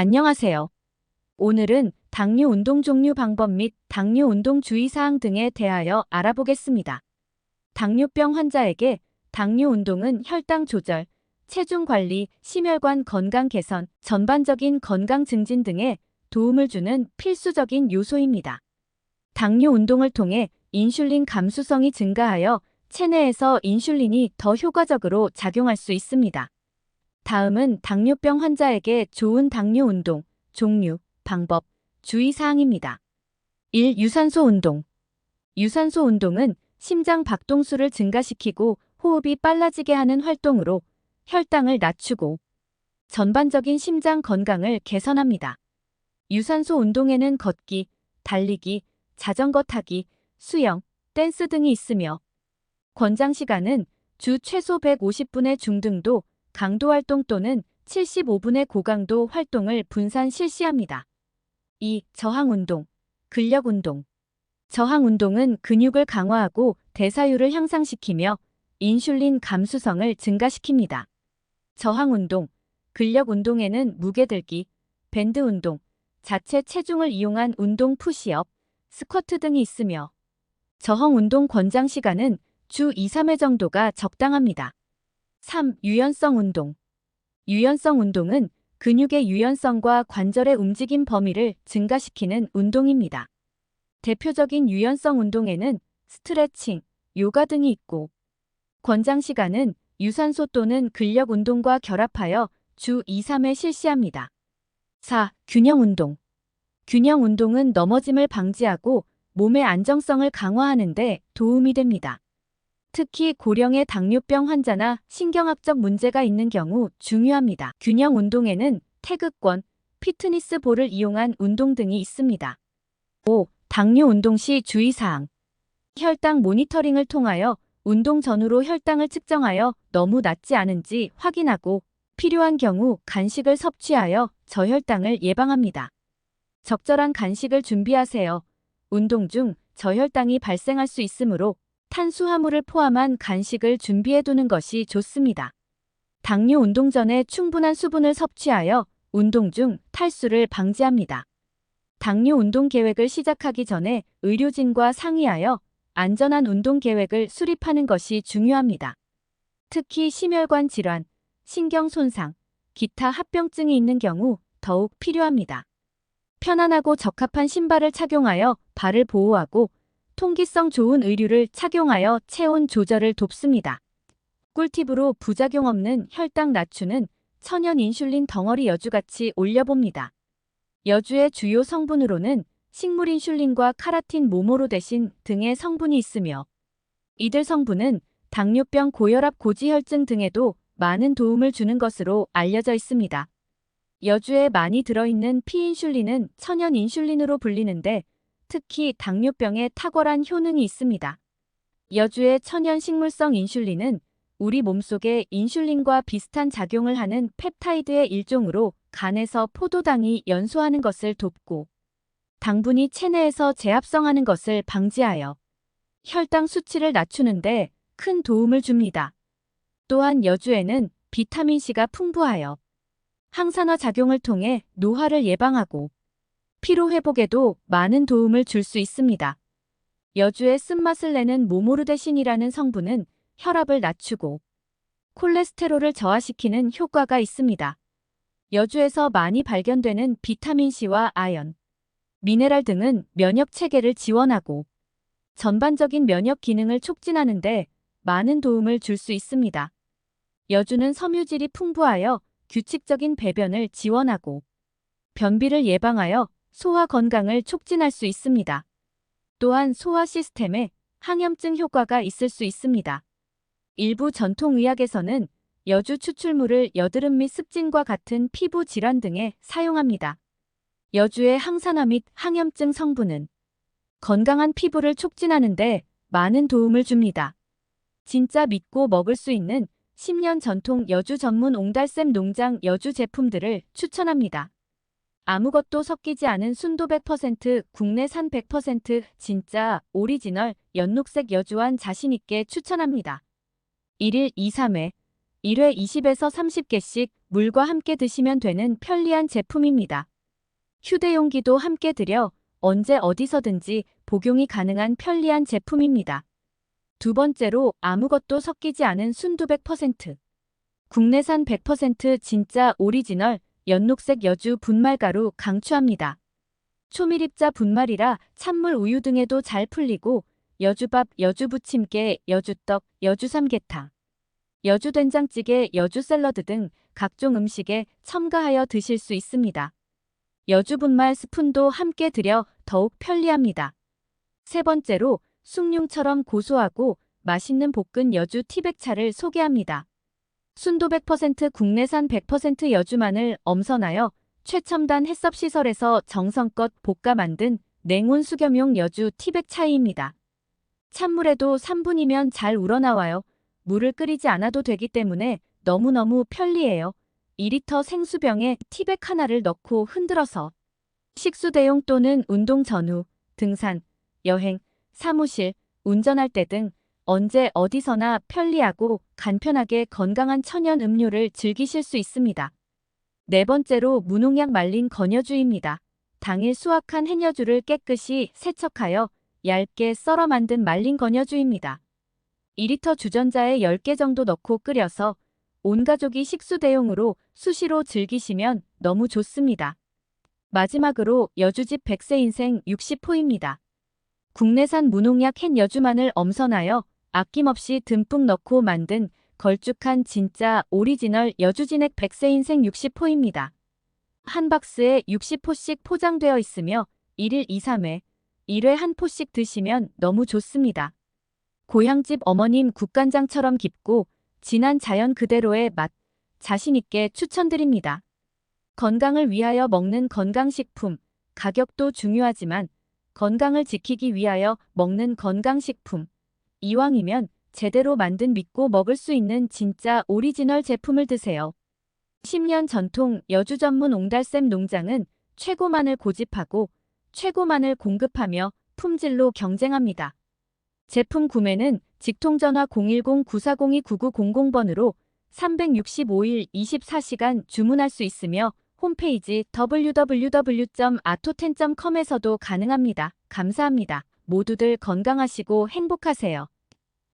안녕하세요. 오늘은 당뇨 운동 종류 방법 및 당뇨 운동 주의사항 등에 대하여 알아보겠습니다. 당뇨병 환자에게 당뇨 운동은 혈당 조절, 체중 관리, 심혈관 건강 개선, 전반적인 건강 증진 등에 도움을 주는 필수적인 요소입니다. 당뇨 운동을 통해 인슐린 감수성이 증가하여 체내에서 인슐린이 더 효과적으로 작용할 수 있습니다. 다음은 당뇨병 환자에게 좋은 당뇨 운동, 종류, 방법, 주의사항입니다. 1. 유산소 운동. 유산소 운동은 심장 박동수를 증가시키고 호흡이 빨라지게 하는 활동으로 혈당을 낮추고 전반적인 심장 건강을 개선합니다. 유산소 운동에는 걷기, 달리기, 자전거 타기, 수영, 댄스 등이 있으며 권장 시간은 주 최소 150분의 중등도 강도 활동 또는 75분의 고강도 활동을 분산 실시합니다. 2. 저항 운동, 근력 운동. 저항 운동은 근육을 강화하고 대사율을 향상시키며 인슐린 감수성을 증가시킵니다. 저항 운동, 근력 운동에는 무게 들기, 밴드 운동, 자체 체중을 이용한 운동 푸시업, 스쿼트 등이 있으며 저항 운동 권장 시간은 주 2, 3회 정도가 적당합니다. 3. 유연성 운동. 유연성 운동은 근육의 유연성과 관절의 움직임 범위를 증가시키는 운동입니다. 대표적인 유연성 운동에는 스트레칭, 요가 등이 있고 권장 시간은 유산소 또는 근력 운동과 결합하여 주 2, 3회 실시합니다. 4. 균형 운동. 균형 운동은 넘어짐을 방지하고 몸의 안정성을 강화하는 데 도움이 됩니다. 특히 고령의 당뇨병 환자나 신경학적 문제가 있는 경우 중요합니다. 균형 운동에는 태극권, 피트니스 볼을 이용한 운동 등이 있습니다. 5. 당뇨 운동 시 주의사항. 혈당 모니터링을 통하여 운동 전후로 혈당을 측정하여 너무 낮지 않은지 확인하고 필요한 경우 간식을 섭취하여 저혈당을 예방합니다. 적절한 간식을 준비하세요. 운동 중 저혈당이 발생할 수 있으므로 탄수화물을 포함한 간식을 준비해 두는 것이 좋습니다. 당뇨 운동 전에 충분한 수분을 섭취하여 운동 중 탈수를 방지합니다. 당뇨 운동 계획을 시작하기 전에 의료진과 상의하여 안전한 운동 계획을 수립하는 것이 중요합니다. 특히 심혈관 질환, 신경 손상, 기타 합병증이 있는 경우 더욱 필요합니다. 편안하고 적합한 신발을 착용하여 발을 보호하고 통기성 좋은 의류를 착용하여 체온 조절을 돕습니다. 꿀팁으로 부작용 없는 혈당 낮추는 천연 인슐린 덩어리 여주같이 올려봅니다. 여주의 주요 성분으로는 식물 인슐린과 카라틴 모모로데신 등의 성분이 있으며 이들 성분은 당뇨병 고혈압 고지혈증 등에도 많은 도움을 주는 것으로 알려져 있습니다. 여주에 많이 들어있는 피인슐린은 천연 인슐린으로 불리는데 특히 당뇨병에 탁월한 효능이 있습니다. 여주의 천연 식물성 인슐린은 우리 몸속에 인슐린과 비슷한 작용을 하는 펩타이드의 일종으로 간에서 포도당이 연소하는 것을 돕고 당분이 체내에서 재합성하는 것을 방지하여 혈당 수치를 낮추는데 큰 도움을 줍니다. 또한 여주에는 비타민C가 풍부하여 항산화 작용을 통해 노화를 예방하고 피로 회복에도 많은 도움을 줄 수 있습니다. 여주의 쓴맛을 내는 모모르데신이라는 성분은 혈압을 낮추고 콜레스테롤을 저하시키는 효과가 있습니다. 여주에서 많이 발견되는 비타민C와 아연, 미네랄 등은 면역 체계를 지원하고 전반적인 면역 기능을 촉진하는 데 많은 도움을 줄 수 있습니다. 여주는 섬유질이 풍부하여 규칙적인 배변을 지원하고 변비를 예방하여 소화 건강을 촉진할 수 있습니다. 또한 소화 시스템에 항염증 효과가 있을 수 있습니다. 일부 전통의학에서는 여주 추출물을 여드름 및 습진과 같은 피부 질환 등에 사용합니다. 여주의 항산화 및 항염증 성분은 건강한 피부를 촉진하는데 많은 도움을 줍니다. 진짜 믿고 먹을 수 있는 10년 전통 여주 전문 옹달샘 농장 여주 제품들을 추천합니다. 아무것도 섞이지 않은 순도 100%, 국내산 100%, 진짜 오리지널 연녹색 여주한 자신있게 추천합니다. 1일 2, 3회 1회 20에서 30개씩 물과 함께 드시면 되는 편리한 제품입니다. 휴대용기도 함께 들여 언제 어디서든지 복용이 가능한 편리한 제품입니다. 두 번째로 아무것도 섞이지 않은 순두 100%. 국내산 100% 진짜 오리지널 연녹색 여주 분말가루 강추합니다. 초밀입자 분말이라 찬물 우유 등에도 잘 풀리고 여주밥, 여주부침개, 여주떡, 여주삼계탕, 여주된장찌개, 여주샐러드 등 각종 음식에 첨가하여 드실 수 있습니다. 여주분말 스푼도 함께 들여 더욱 편리합니다. 세 번째로 숭늉처럼 고소하고 맛있는 볶은 여주 티백차를 소개합니다. 순도 100% 국내산 100% 여주만을 엄선하여 최첨단 해썹시설에서 정성껏 볶아 만든 냉온 수겸용 여주 티백 차이입니다. 찬물에도 3분이면 잘 우러나와요. 물을 끓이지 않아도 되기 때문에 너무너무 편리해요. 2리터 생수병에 티백 하나를 넣고 흔들어서 식수 대용 또는 운동 전후, 등산, 여행, 사무실, 운전할 때 등 언제 어디서나 편리하고 간편하게 건강한 천연 음료를 즐기실 수 있습니다. 네 번째로 무농약 말린 건여주입니다. 당일 수확한 hen여주를 깨끗이 세척하여 얇게 썰어 만든 말린 건여주입니다. 2리터 주전자에 10개 정도 넣고 끓여서 온 가족이 식수 대용으로 수시로 즐기시면 너무 좋습니다. 마지막으로 여주집 100세 인생 60호입니다. 국내산 무농약 햇 여주만을 엄선하여 아낌없이 듬뿍 넣고 만든 걸쭉한 진짜 오리지널 여주진액 100세 인생 60호입니다. 한 박스에 60호씩 포장되어 있으며 1일 2, 3회, 1회 한 포씩 드시면 너무 좋습니다. 고향집 어머님 국간장처럼 깊고 진한 자연 그대로의 맛, 자신있게 추천드립니다. 건강을 위하여 먹는 건강식품, 가격도 중요하지만 건강을 지키기 위하여 먹는 건강식품. 이왕이면 제대로 만든 믿고 먹을 수 있는 진짜 오리지널 제품을 드세요. 10년 전통 여주 전문 옹달샘 농장은 최고만을 고집하고 최고만을 공급하며 품질로 경쟁합니다. 제품 구매는 직통전화 010-9402-9900번으로 365일 24시간 주문할 수 있으며 홈페이지 www.atoten.com에서도 가능합니다. 감사합니다. 모두들 건강하시고 행복하세요.